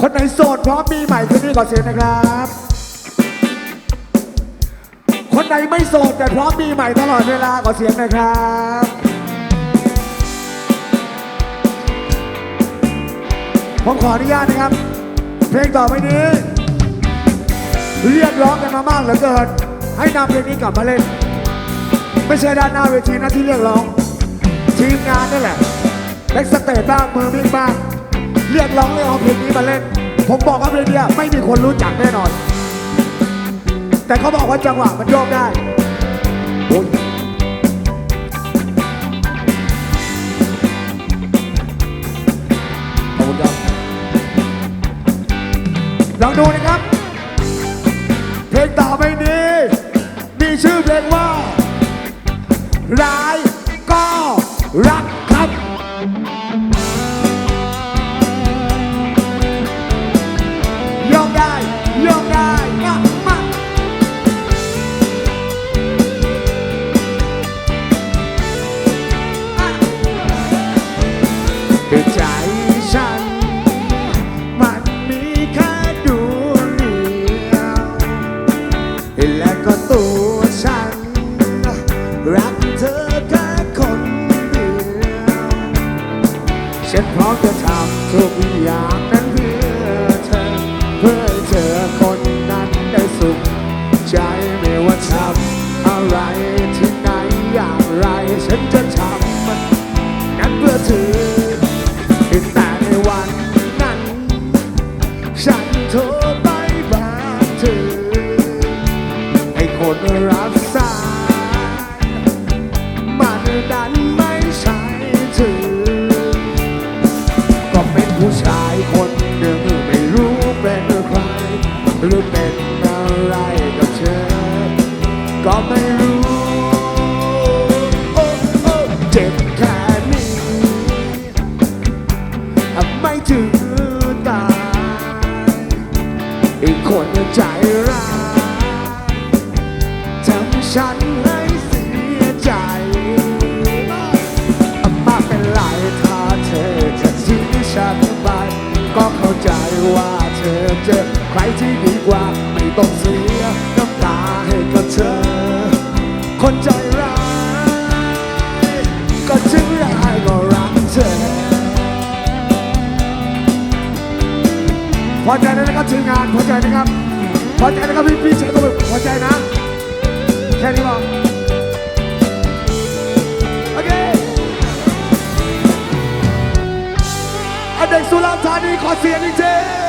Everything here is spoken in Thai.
คนไหนโสดพร้อมมีใหม่คืนนี้ขอเสียงนะครับ คนไหนไม่โสดแต่พร้อมมีใหม่ตลอดเวลาขอเสียงนะครับผมขออนุญาตนะครับ เพลงต่อไปนี้ เรียกร้องกันมามากเหลือเกิน ให้นำเพลงนี้กลับมาเล่น ไม่ใช่ด้านหน้าเวทีนะที่เรียกร้อง ทีมงานนี่แหละเล็กสเตจบ้างมือมิ่งบ้าง เรียกร้องเลยเอาเพลงนี้มาเล่น ผมบอกว่าเพลงเนี้ยไม่มีคนรู้จักแน่นอน แต่เขาบอกว่าจังหวะมันโยกได้โอ้ยขอบคุณครับลองดูนะครับ เพลงต่อไปนี้ มีชื่อเพลงว่า ร้ายก็รัก แต่ใจฉัน มันมีแค่ดวงเดียวและก็ตัวฉัน รักเธอแค่คนเดียวฉันพร้อมจะทำทุกอย่างนั้นเพื่อเธอ เพื่อเธอคนนั้นได้สุข ใจไม่ว่าทำอะไร ผู้ชายคนหนึ่งไม่รู้เป็นใครหรือเป็นอะไรกับเธอ ก็ไม่รู้โอ้โอ้เจ็บแค่นี้ไม่ถึงตายอีกคนใจร้ายทำฉัน ว่าเธอเจอใครที่ดีกว่า ไม่ต้องเสียน้ำตาให้กับเธอ คนใจร้าย ก็ถึงได้ก็รักเธอ พอใจนะครับทีมงานพอใจนะครับ พอใจนะครับพี่พี่เชฟก็พอใจนะ แค่นี้พอ ด็กสุราษฎร์ธานีขอเสียงอีกที